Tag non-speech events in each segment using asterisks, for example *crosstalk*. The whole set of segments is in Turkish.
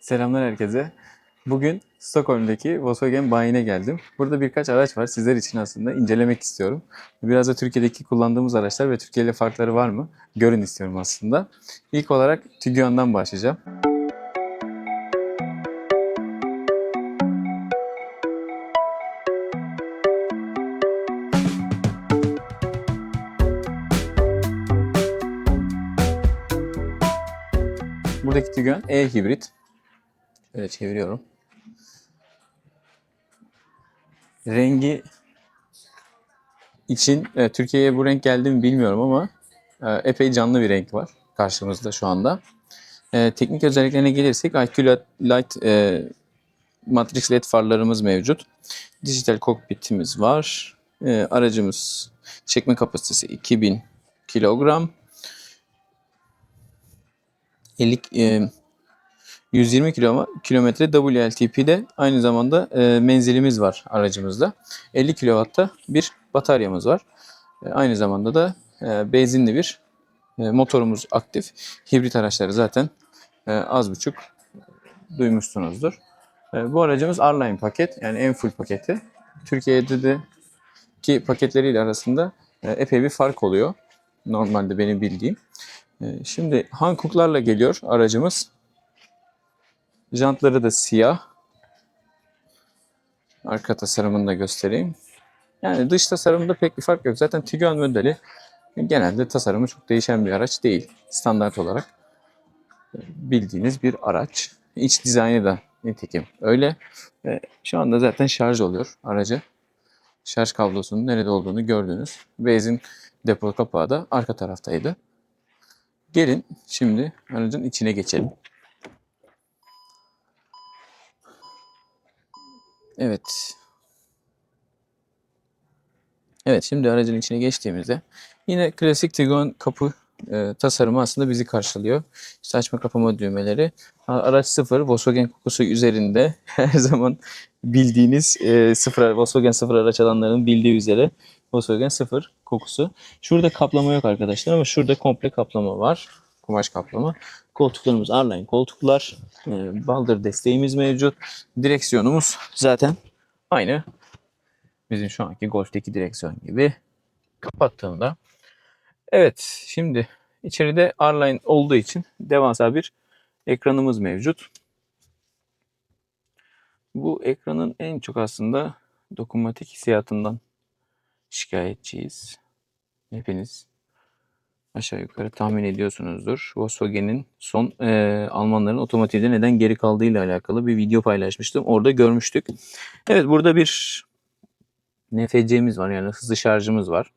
Selamlar herkese. Bugün Stockholm'daki Volkswagen bayine geldim. Burada birkaç araç var. Sizler için aslında incelemek istiyorum. Biraz da Türkiye'deki kullandığımız araçlar ve Türkiye ile farkları var mı? Görün istiyorum aslında. İlk olarak Tiguan'dan başlayacağım. Buradaki Tiguan e-hibrit. Şöyle çeviriyorum. Rengi için e, Türkiye'ye bu renk geldi mi bilmiyorum ama e, epey canlı bir renk var karşımızda şu anda. E, teknik özelliklerine gelirsek IQ Light e, Matrix LED farlarımız mevcut. Dijital kokpitimiz var. E, aracımız çekme kapasitesi 2000 kilogram. 50 e, 120 kilo- kilometre WLTP'de aynı zamanda e, menzilimiz var aracımızda. 50 kW'ta bir bataryamız var. E, aynı zamanda da e, benzinli bir e, motorumuz aktif. Hibrit araçları zaten e, az buçuk duymuşsunuzdur. E, bu aracımız R-Line paket yani en full paketi. Türkiye'de de ki paketleriyle arasında e, epey bir fark oluyor. Normalde benim bildiğim. E, şimdi Hankook'larla geliyor aracımız. Jantları da siyah. Arka tasarımını da göstereyim. Yani dış tasarımda pek bir fark yok. Zaten Tiguan modeli genelde tasarımı çok değişen bir araç değil. Standart olarak bildiğiniz bir araç. İç dizaynı da nitekim öyle. Ve şu anda zaten şarj oluyor aracı. Şarj kablosunun nerede olduğunu gördünüz. Benzin depo kapağı da arka taraftaydı. Gelin şimdi aracın içine geçelim. Evet. Evet şimdi aracın içine geçtiğimizde yine klasik Tiguan kapı e, tasarımı aslında bizi karşılıyor. İşte açma kapama düğmeleri. Araç sıfır Volkswagen kokusu üzerinde *laughs* her zaman bildiğiniz e, sıfır Volkswagen sıfır araç alanlarının bildiği üzere Volkswagen sıfır kokusu. Şurada kaplama yok arkadaşlar ama şurada komple kaplama var. Kumaş kaplama. Koltuklarımız R-Line koltuklar. E, baldır desteğimiz mevcut. Direksiyonumuz zaten aynı bizim şu anki Golf'teki direksiyon gibi kapattığımda. Evet şimdi içeride R-Line olduğu için devasa bir ekranımız mevcut. Bu ekranın en çok aslında dokunmatik hissiyatından şikayetçiyiz. Hepiniz aşağı yukarı tahmin ediyorsunuzdur. Volkswagen'in son eee, Almanların otomotivde neden geri kaldığıyla alakalı bir video paylaşmıştım. Orada görmüştük. Evet burada bir NFC'miz var yani hızlı şarjımız var.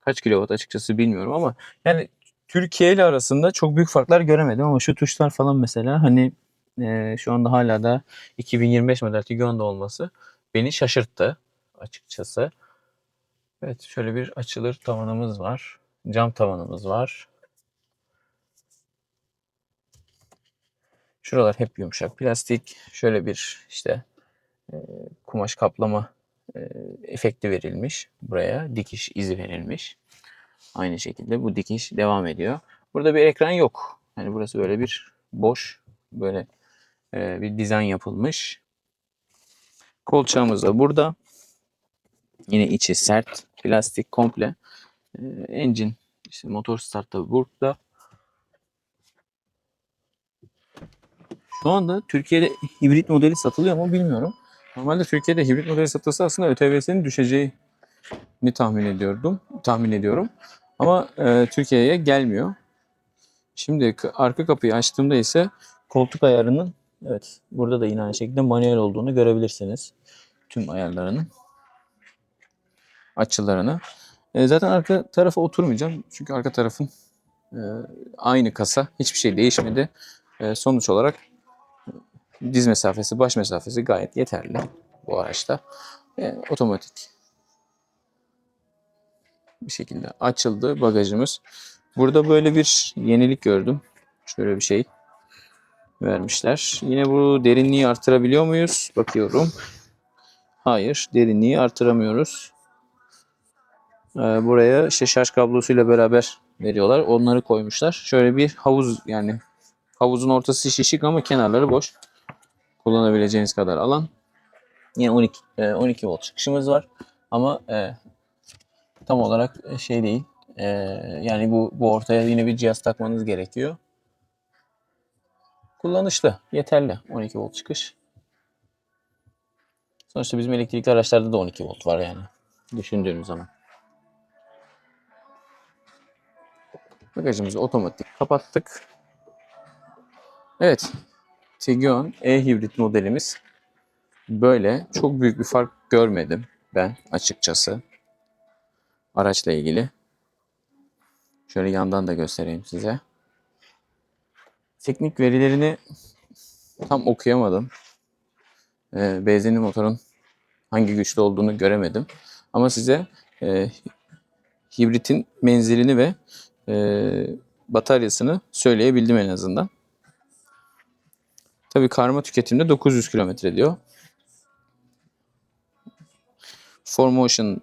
Kaç kilowatt açıkçası bilmiyorum ama yani Türkiye ile arasında çok büyük farklar göremedim ama şu tuşlar falan mesela hani eee, şu anda hala da 2025 model Tiguan'da olması beni şaşırttı açıkçası. Evet şöyle bir açılır tavanımız var. Cam tavanımız var. Şuralar hep yumuşak plastik. Şöyle bir işte e, kumaş kaplama e, efekti verilmiş. Buraya dikiş izi verilmiş. Aynı şekilde bu dikiş devam ediyor. Burada bir ekran yok. Yani burası böyle bir boş böyle e, bir dizayn yapılmış. Kolçağımız da burada. Yine içi sert plastik komple. E, engine işte motor start da burada. Şu anda Türkiye'de hibrit modeli satılıyor mu bilmiyorum. Normalde Türkiye'de hibrit modeli satılsa aslında ÖTV'sinin düşeceğini tahmin ediyordum. Tahmin ediyorum. Ama e, Türkiye'ye gelmiyor. Şimdi arka kapıyı açtığımda ise koltuk ayarının evet burada da yine aynı şekilde manuel olduğunu görebilirsiniz. Tüm ayarlarının açılarını. E, zaten arka tarafa oturmayacağım. Çünkü arka tarafın e, aynı kasa. Hiçbir şey değişmedi. E, sonuç olarak diz mesafesi, baş mesafesi gayet yeterli bu araçta. E, otomatik bir şekilde açıldı bagajımız. Burada böyle bir yenilik gördüm. Şöyle bir şey vermişler. Yine bu derinliği artırabiliyor muyuz? Bakıyorum. Hayır, derinliği artıramıyoruz. Ee, buraya işte şarj kablosuyla beraber veriyorlar. Onları koymuşlar. Şöyle bir havuz yani Havuzun ortası şişik ama kenarları boş. Kullanabileceğiniz kadar alan. Yine 12 e, 12 volt çıkışımız var. Ama e, tam olarak e, şey değil. E, yani bu bu ortaya yine bir cihaz takmanız gerekiyor. Kullanışlı, yeterli 12 volt çıkış. Sonuçta bizim elektrikli araçlarda da 12 volt var yani. Düşündüğünüz zaman. Bagajımızı otomatik kapattık. Evet. Tiguan e-hibrit modelimiz böyle. Çok büyük bir fark görmedim ben açıkçası. Araçla ilgili. Şöyle yandan da göstereyim size. Teknik verilerini tam okuyamadım. Ee, benzinli motorun hangi güçlü olduğunu göremedim. Ama size e, hibritin menzilini ve e, bataryasını söyleyebildim en azından. Tabii karma tüketimde 900 kilometre diyor. 4Motion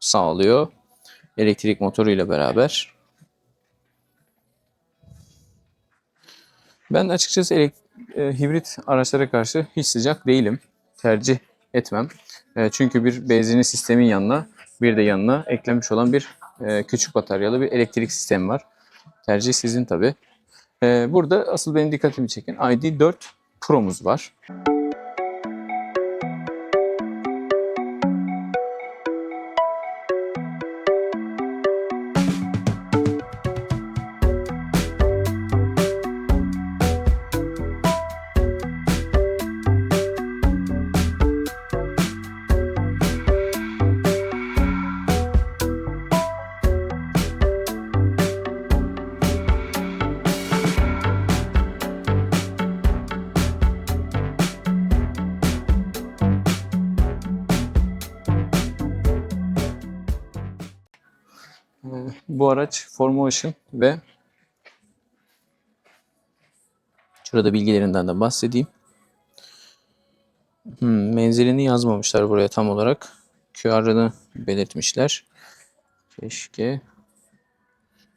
sağlıyor. Elektrik motoruyla beraber. Ben açıkçası e, hibrit araçlara karşı hiç sıcak değilim. Tercih etmem. E, çünkü bir benzinli sistemin yanına bir de yanına eklenmiş olan bir e, küçük bataryalı bir elektrik sistemi var. Tercih sizin tabi. burada asıl benim dikkatimi çeken ID4 Pro'muz var. Ee, Bu araç Formotion ve şurada bilgilerinden de bahsedeyim. Hmm, menzilini yazmamışlar buraya tam olarak. QR'ını belirtmişler. Keşke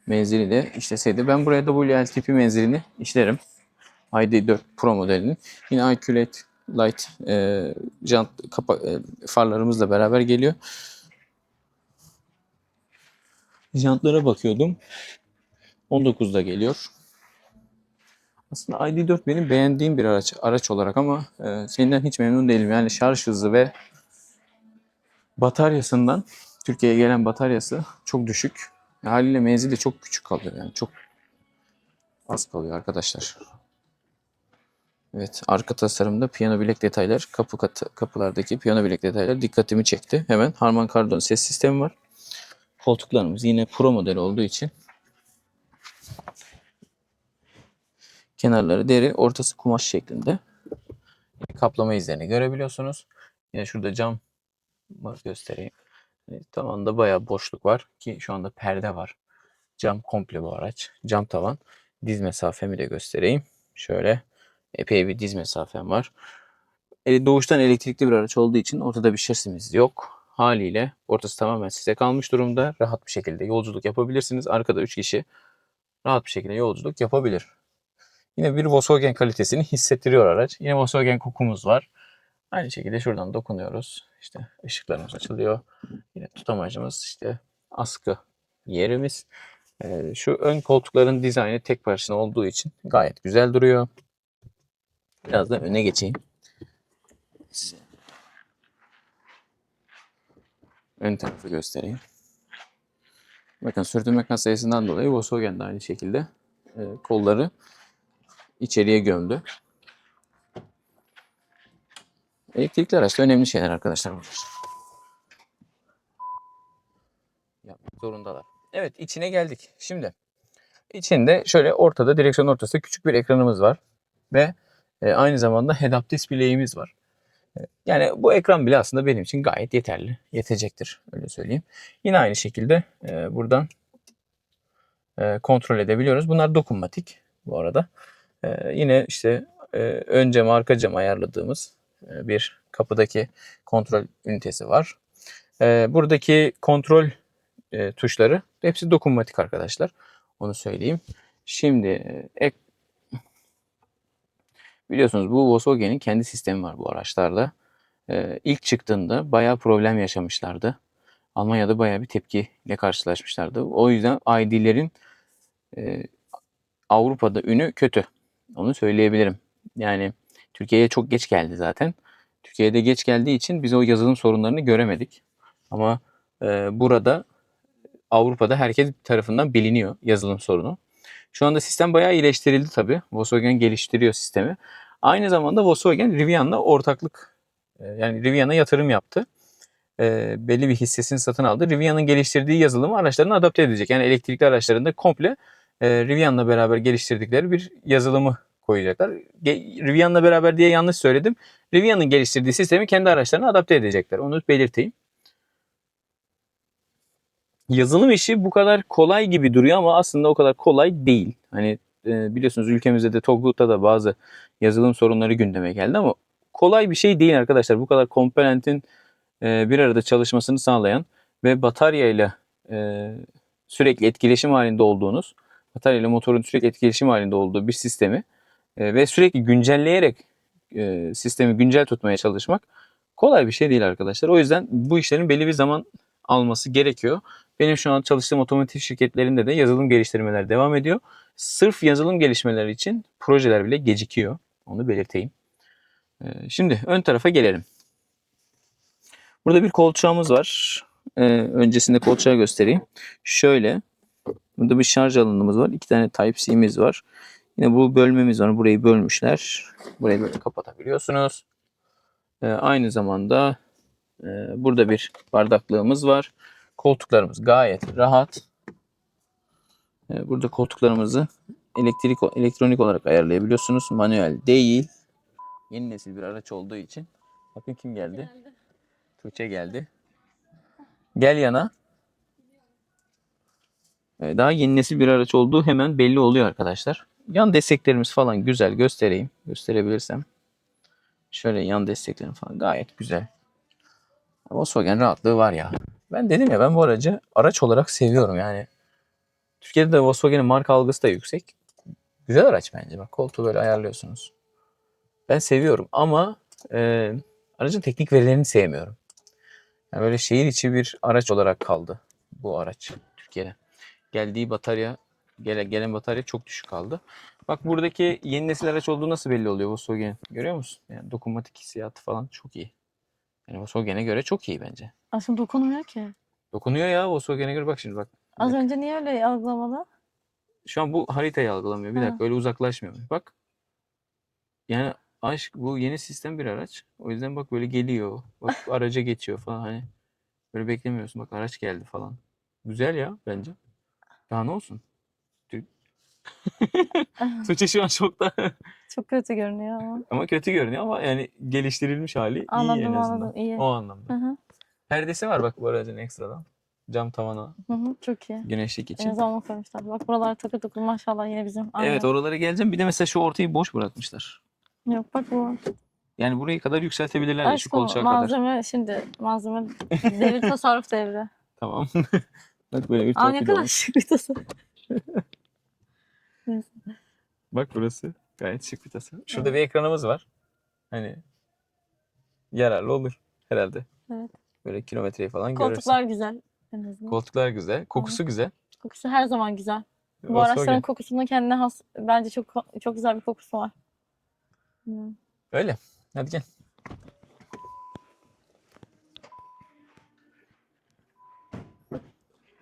menzili de işleseydi. Ben buraya WLTP menzilini işlerim. ID4 Pro modelinin. Yine iQLED Light e, jant kapa, e, farlarımızla beraber geliyor. Jantlara bakıyordum. 19'da geliyor. Aslında ID4 benim beğendiğim bir araç araç olarak ama e, şeyinden hiç memnun değilim. Yani şarj hızı ve bataryasından Türkiye'ye gelen bataryası çok düşük. Haliyle menzili çok küçük kalıyor yani çok az kalıyor arkadaşlar. Evet arka tasarımda piyano bilek detaylar kapı katı, kapılardaki piyano bilek detaylar dikkatimi çekti. Hemen Harman Kardon ses sistemi var. Koltuklarımız yine Pro model olduğu için kenarları deri, ortası kumaş şeklinde. Kaplama izlerini görebiliyorsunuz. Yine şurada cam göstereyim. E, Tavanda bayağı boşluk var ki şu anda perde var. Cam komple bu araç. Cam tavan. Diz mesafemi de göstereyim. Şöyle epey bir diz mesafem var. E, Doğuştan elektrikli bir araç olduğu için ortada bir şasimiz yok. Haliyle ortası tamamen size kalmış durumda. Rahat bir şekilde yolculuk yapabilirsiniz. Arkada 3 kişi rahat bir şekilde yolculuk yapabilir. Yine bir Volkswagen kalitesini hissettiriyor araç. Yine Volkswagen kokumuz var. Aynı şekilde şuradan dokunuyoruz. İşte ışıklarımız açılıyor. Yine tutamacımız işte askı yerimiz. Ee, şu ön koltukların dizaynı tek parçalı olduğu için gayet güzel duruyor. Biraz da öne geçeyim. Size ön tarafı göstereyim. Bakın sürtünme kas sayısından dolayı Volkswagen de aynı şekilde e, kolları içeriye gömdü. Elektrikli araçta önemli şeyler arkadaşlar. Yapmak zorundalar. Evet içine geldik. Şimdi içinde şöyle ortada direksiyon ortasında küçük bir ekranımız var. Ve e, aynı zamanda head-up display'imiz var. Yani bu ekran bile aslında benim için gayet yeterli. Yetecektir öyle söyleyeyim. Yine aynı şekilde e, buradan e, kontrol edebiliyoruz. Bunlar dokunmatik bu arada. E, yine işte e, ön cam arka cam ayarladığımız e, bir kapıdaki kontrol ünitesi var. E, buradaki kontrol e, tuşları hepsi dokunmatik arkadaşlar. Onu söyleyeyim. Şimdi e, ek Biliyorsunuz bu Volkswagen'in kendi sistemi var bu araçlarda. Ee, ilk çıktığında bayağı problem yaşamışlardı. Almanya'da bayağı bir tepkiyle karşılaşmışlardı. O yüzden ID'lerin e, Avrupa'da ünü kötü. Onu söyleyebilirim. Yani Türkiye'ye çok geç geldi zaten. Türkiye'de geç geldiği için biz o yazılım sorunlarını göremedik. Ama e, burada Avrupa'da herkes tarafından biliniyor yazılım sorunu. Şu anda sistem bayağı iyileştirildi tabii. Volkswagen geliştiriyor sistemi. Aynı zamanda Volkswagen Rivian'la ortaklık e, yani Rivian'a yatırım yaptı. E, belli bir hissesini satın aldı. Rivian'ın geliştirdiği yazılımı araçlarına adapte edecek. Yani elektrikli araçlarında komple e, Rivian'la beraber geliştirdikleri bir yazılımı koyacaklar. Rivian'la beraber diye yanlış söyledim. Rivian'ın geliştirdiği sistemi kendi araçlarına adapte edecekler. Onu belirteyim. Yazılım işi bu kadar kolay gibi duruyor ama aslında o kadar kolay değil. Hani e, biliyorsunuz ülkemizde de TOG'da da bazı yazılım sorunları gündeme geldi ama kolay bir şey değil arkadaşlar. Bu kadar komponentin e, bir arada çalışmasını sağlayan ve bataryayla e, sürekli etkileşim halinde olduğunuz, bataryayla motorun sürekli etkileşim halinde olduğu bir sistemi e, ve sürekli güncelleyerek e, sistemi güncel tutmaya çalışmak kolay bir şey değil arkadaşlar. O yüzden bu işlerin belli bir zaman alması gerekiyor. Benim şu an çalıştığım otomotiv şirketlerinde de yazılım geliştirmeler devam ediyor. Sırf yazılım gelişmeleri için projeler bile gecikiyor. Onu belirteyim. Ee, Şimdi ön tarafa gelelim. Burada bir kolçağımız var. Ee, öncesinde kolçağı göstereyim. Şöyle. Burada bir şarj alanımız var. İki tane Type-C'miz var. Yine bu bölmemiz var. Burayı bölmüşler. Burayı böyle kapatabiliyorsunuz. Ee, aynı zamanda e, burada bir bardaklığımız var. Koltuklarımız gayet rahat. Ee, burada koltuklarımızı elektrik elektronik olarak ayarlayabiliyorsunuz. Manuel değil. Yeni nesil bir araç olduğu için. Bakın kim geldi? Tuğçe geldi. Gel yana. Ee, Daha yeni nesil bir araç olduğu hemen belli oluyor arkadaşlar. Yan desteklerimiz falan güzel göstereyim. Gösterebilirsem. Şöyle yan desteklerim falan gayet güzel. Volkswagen rahatlığı var ya. Ben dedim ya ben bu aracı araç olarak seviyorum yani. Türkiye'de de Volkswagen'in marka algısı da yüksek. Güzel araç bence. Bak koltuğu böyle ayarlıyorsunuz. Ben seviyorum ama e, aracın teknik verilerini sevmiyorum. Yani böyle şehir içi bir araç olarak kaldı bu araç Türkiye'de. Geldiği batarya, gele, gelen batarya çok düşük kaldı. Bak buradaki yeni nesil araç olduğu nasıl belli oluyor Volkswagen? Görüyor musun? Yani dokunmatik hissiyatı falan çok iyi. Yani Volkswagen'e göre çok iyi bence. Aslında dokunmuyor ki. Dokunuyor ya Volkswagen'e göre bak şimdi bak. Az dakika. önce niye öyle algılamadı? Şu an bu haritayı algılamıyor. Bir Ha. dakika öyle uzaklaşmıyor. Bak. Yani aşk bu yeni sistem bir araç. O yüzden bak böyle geliyor. Bak *laughs* araca geçiyor falan hani. Böyle beklemiyorsun. Bak araç geldi falan. Güzel ya bence. Daha ne olsun? Tuğçe şu an şokta. *laughs* Çok kötü görünüyor ama. ama kötü görünüyor ama yani geliştirilmiş hali iyi en Anladım azından. anladım iyi. O anlamda. Hı hı. Perdesi var bak bu aracın ekstradan. Cam tavana Hı hı, çok iyi. güneşlik için. En zaman koymuşlar. Bak buralar takır takır maşallah yine bizim. Aynen. Evet oralara geleceğim. Bir de mesela şu ortayı boş bırakmışlar. Yok bak bu. Yani burayı kadar yükseltebilirler ya, şu Aşkım kolçağa kadar. malzeme şimdi malzeme devir tasarruf devri. *laughs* Tamam. *laughs* Bak böyle bir Aa ne torpido kadar olmuş. şık bir tasarruf. Bak burası gayet şık bir tasarım. Şurada bir ekranımız var. Hani yararlı olur herhalde. Evet. Böyle kilometreyi falan görürsün. Koltuklar güzel. En azından. Koltuklar güzel. Kokusu güzel. Kokusu her zaman güzel. Bu Volkswagen. araçların kokusunun kendine has bence çok çok güzel bir kokusu var. Hı. Öyle. Hadi gel.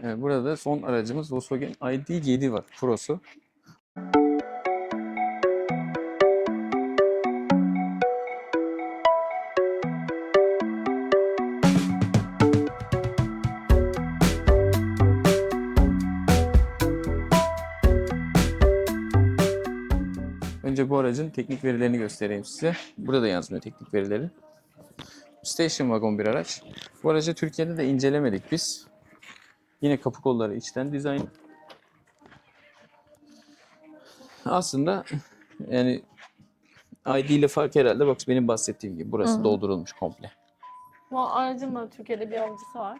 Evet, burada da son aracımız Volkswagen ID7 var. Pro'su. Önce bu aracın teknik verilerini göstereyim size. Burada yazmıyor teknik verileri. Station Wagon bir araç. Bu aracı Türkiye'de de incelemedik biz. Yine kapı kolları içten dizayn. Aslında yani ID ile fark herhalde bak benim bahsettiğim gibi burası Hı hı. doldurulmuş komple. Bu aracın da Türkiye'de bir alıcısı var.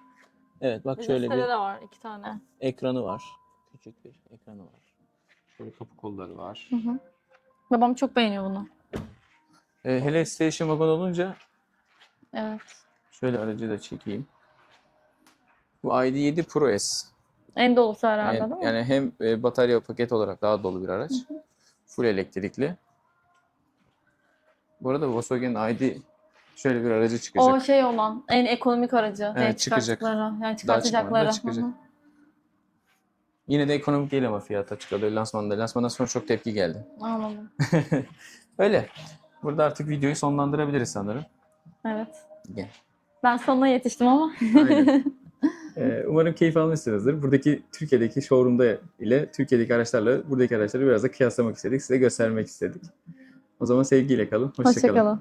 Evet bak Bizim şöyle bir de var iki tane. ekranı var. Küçük bir ekranı var. Şöyle kapı kolları var. Hı hı. Babam çok beğeniyor bunu. E, hele station wagon olunca Evet. şöyle aracı da çekeyim. Bu ID7 Pro S. En dolusu herhalde Yani, değil mi? yani hem e, batarya paket olarak daha dolu bir araç. Full elektrikli. Bu arada Volkswagen ID şöyle bir aracı çıkacak. O şey olan en ekonomik aracı. Evet, çıkacak. çıkarttıkları. Yani çıkmadı da çıkartacakları. Hı hı. Yine de ekonomik değil ama fiyat açıkladı lansmanda. Lansmandan sonra çok tepki geldi. Anladım. *laughs* Öyle. Burada artık videoyu sonlandırabiliriz sanırım. Evet. Gel. Ben sonuna yetiştim ama. *laughs* Ee, umarım keyif almışsınızdır. Buradaki Türkiye'deki showroom'da ile Türkiye'deki araçlarla buradaki araçları biraz da kıyaslamak istedik. Size göstermek istedik. O zaman sevgiyle kalın. Hoşça kalın. Hoşçakalın.